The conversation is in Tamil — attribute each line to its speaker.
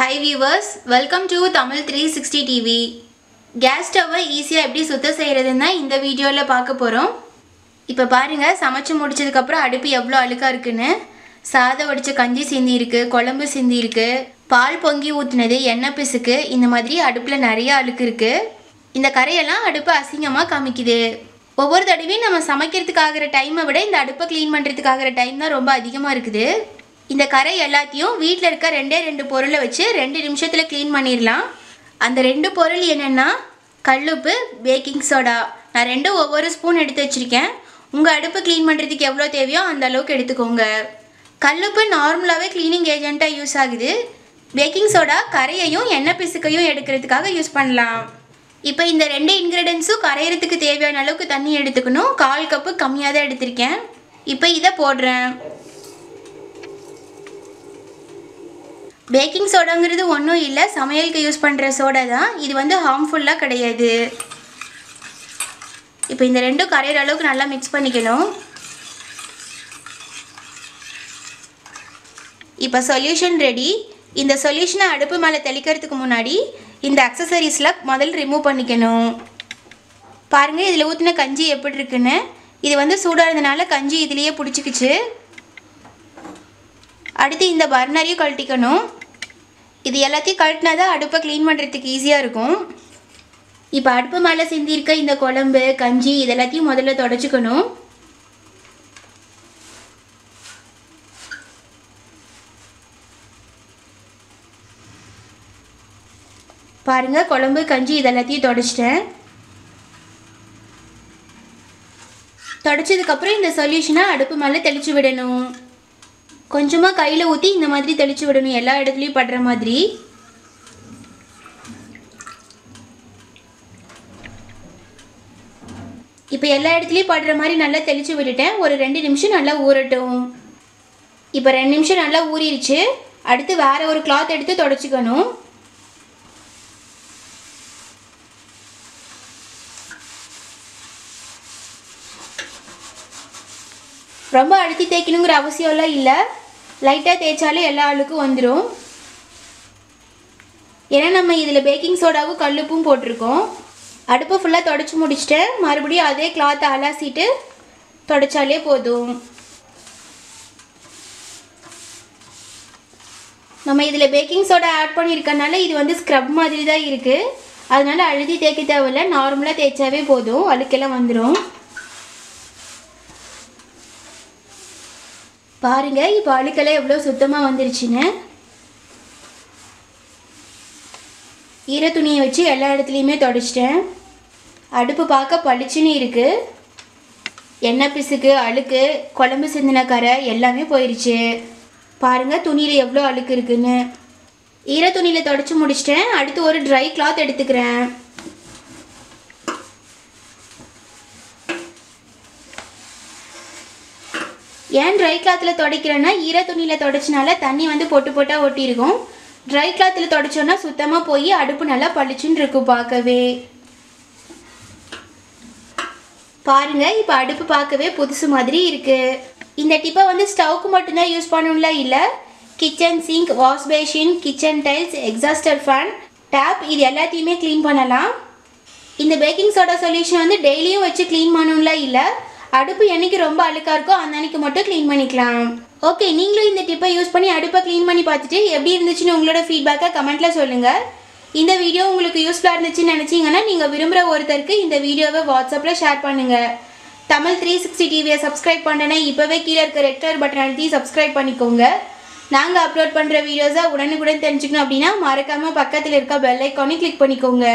Speaker 1: Hi viewers welcome to Tamil three sixty TV gas ஸ்டவ்வை ஈஸியாக எப்படி சுத்தம் செய்கிறதுன்னு இந்த வீடியோவில் பார்க்க போகிறோம் இப்போ பாருங்கள் சமைச்சு முடிச்சதுக்கப்புறம் அடுப்பு எவ்வளோ அழுக்காக இருக்குன்னு. சாதம் வடித்த கஞ்சி சிந்தி இருக்கு குழம்பு சிந்தி இருக்கு பால் பொங்கி ஊற்றுனது எண்ணெய் பிசுக்கு இந்த மாதிரி அடுப்பில் நிறைய அழுக்கு இருக்குது இந்த கரையெல்லாம் அடுப்பு அசிங்கமாக காமிக்குது. ஒவ்வொரு தடவையும் நம்ம சமைக்கிறதுக்காகிற டைமை விட இந்த அடுப்பை க்ளீன் பண்ணுறதுக்காகிற டைம் தான் ரொம்ப அதிகமாக இருக்குது. இந்த கரை எல்லாத்தையும் வீட்டில் இருக்க ரெண்டே ரெண்டு பொருளை வச்சு ரெண்டு நிமிஷத்தில் க்ளீன் பண்ணிடலாம். அந்த ரெண்டு பொருள் என்னென்னா கல்லுப்பு பேக்கிங் சோடா நான் ரெண்டும் ஒவ்வொரு ஸ்பூன் எடுத்து வச்சுருக்கேன். உங்கள் அடுப்பு க்ளீன் பண்ணுறதுக்கு எவ்வளோ தேவையோ அந்த அளவுக்கு எடுத்துக்கோங்க. கல்லுப்பு நார்மலாகவே க்ளீனிங் ஏஜெண்ட்டாக யூஸ் ஆகுது. பேக்கிங் சோடா கரையையும் எண்ணெய் பிசுக்கையும் எடுக்கிறதுக்காக யூஸ் பண்ணலாம். இப்போ இந்த ரெண்டு இன்க்ரீடியன்ஸும் கரையிறதுக்கு தேவையான அளவுக்கு தண்ணி எடுத்துக்கணும். கால் கப்பு கம்மியாக தான் எடுத்திருக்கேன். இப்போ இதை போடுறேன். பேக்கிங் சோடாங்கிறது ஒன்றும் இல்லை சமையலுக்கு யூஸ் பண்ணுற சோடா தான். இது வந்து ஹார்ம்ஃபுல்லாக கிடையாது. இப்போ இந்த ரெண்டும் கரையிற அளவுக்கு நல்லா மிக்ஸ் பண்ணிக்கணும். இப்போ சொல்யூஷன் ரெடி இந்த சொல்யூஷனை அடுப்பு மேலே தெளிக்கிறதுக்கு முன்னாடி இந்த அக்சசரிஸில் முதல்ல ரிமூவ் பண்ணிக்கணும். பாருங்கள் இதில் ஊற்றின கஞ்சி எப்படி இருக்குன்னு. இது வந்து சூடாக இருந்தனால கஞ்சி இதுலேயே பிடிச்சிக்கிச்சு. அடுத்து இந்த பர்னரையும் கழட்டிக்கணும். இது எல்லாத்தையும் கழட்டினா தான் அடுப்பை க்ளீன் பண்ணுறதுக்கு ஈஸியாக இருக்கும். இப்போ அடுப்பு மேலே சிந்திருக்க இந்த குழம்பு கஞ்சி இது எல்லாத்தையும் முதல்ல தொடச்சிக்கணும். பாருங்கள் குழம்பு கஞ்சி இது எல்லாத்தையும் தொடச்சிட்டேன் தொடச்சதுக்கப்புறம் இந்த சொல்யூஷனை அடுப்பு மேலே தெளித்து விடணும். கொஞ்சமாக கையில் ஊற்றி இந்த மாதிரி தெளித்து விடணும். எல்லா இடத்துலையும் படுற மாதிரி. இப்போ எல்லா இடத்துலையும் படுற மாதிரி நல்லா தெளித்து விட்டுட்டேன். ஒரு ரெண்டு நிமிஷம் நல்லா ஊறட்டும். இப்போ ரெண்டு நிமிஷம் நல்லா ஊறிடுச்சு அடுத்து வேறு ஒரு கிளாத் எடுத்து தொடச்சிக்கணும். ரொம்ப அழுத்தி தேய்க்கணுங்கிற அவசியம்லாம் இல்லை. லைட்டாக தேய்ச்சாலே எல்லா ஆளுக்கும் வந்துடும் ஏன்னா நம்ம இதில் பேக்கிங் சோடாவும் கல்லுப்பும் போட்டிருக்கோம். அடுப்பை ஃபுல்லாக தொடச்சி முடிச்சிட்டேன் மறுபடியும் அதே கிளாத்தை அலாசிட்டு தொடச்சாலே போதும். நம்ம இதில் பேக்கிங் சோடா ஆட் பண்ணியிருக்கனால இது வந்து ஸ்க்ரப் மாதிரி தான் இருக்குது அதனால் அழுதி தேய்க்க தேவையில்ல. நார்மலாக தேய்ச்சாவே போதும். அழுக்கெல்லாம் வந்துடும் பாருங்க இப்போ அழுக்கெல்லாம் எவ்வளோ சுத்தமாக வந்துருச்சுன்னு. ஈர துணியை வச்சு எல்லா இடத்துலையுமே தொடச்சிட்டேன். அடுப்பு பார்க்க பளிச்சுன்னு இருக்குது எண்ணெய் பிசுக்கு அழுக்கு குழம்பு சிந்தின கரை எல்லாமே போயிடுச்சு பாருங்கள் துணியில் எவ்வளோ அழுக்கு இருக்குன்னு. ஈர துணியில் தொடச்சி முடிச்சிட்டேன். அடுத்து ஒரு ட்ரை கிளாத் எடுத்துக்கிறேன். ஏன் ட்ரை கிளாத்தில் துடைக்கிறேன்னா ஈர துணியில் துடைச்சினால தண்ணி வந்து பொட்டு பொட்டாக ஒட்டியிருக்கும். ட்ரை கிளாத்தில் துடைச்சோன்னா சுத்தமாக போய் அடுப்பு நல்லா பளிச்சுன்னு இருக்கும் பார்க்கவே. பாருங்கள் இப்போ அடுப்பு பார்க்கவே புதுசு மாதிரி இருக்குது இந்த டிப்பை வந்து ஸ்டவ்க்கு மட்டும்தான் யூஸ் பண்ணணும்ல? இல்லை kitchen sink wash basin kitchen tiles exhauster fan tap இது எல்லாத்தையுமே க்ளீன் பண்ணலாம். இந்த பேக்கிங் சோடா சொல்யூஷன் வந்து டெய்லியும் வச்சு க்ளீன் பண்ணணும்ல? இல்லை அடுப்பு என்னைக்கு ரொம்ப அழுக்காக இருக்கோ அந்த அன்னைக்கு மட்டும் க்ளீன் பண்ணிக்கலாம். ஓகே நீங்களும் இந்த டிப்பை யூஸ் பண்ணி அடுப்பை க்ளீன் பண்ணி பார்த்துட்டு எப்படி இருந்துச்சுன்னு உங்களோட ஃபீட்பேக்கை கமெண்ட்டில் சொல்லுங்கள் இந்த வீடியோ உங்களுக்கு யூஸ்ஃபுல்லாக இருந்துச்சுன்னு நினச்சிங்கன்னா நீங்கள் விரும்புகிற ஒருத்தருக்கு இந்த வீடியோவை வாட்ஸ்அப்பில் ஷேர் பண்ணுங்கள் தமிழ் த்ரீ சிக்ஸ்டி டிவியை சப்ஸ்கிரைப் பண்ணேன்னா இப்போவே கீழே இருக்க ரெக்டர் பட்டன் அழுத்தி சப்ஸ்கிரைப் பண்ணிக்கோங்க. நாங்கள் அப்லோட் பண்ணுற வீடியோஸை உடனுக்குடன் தெரிஞ்சுக்கணும் அப்படின்னா மறக்காமல் பக்கத்தில் இருக்க பெல் ஐக்கானே கிளிக் பண்ணிக்கோங்க.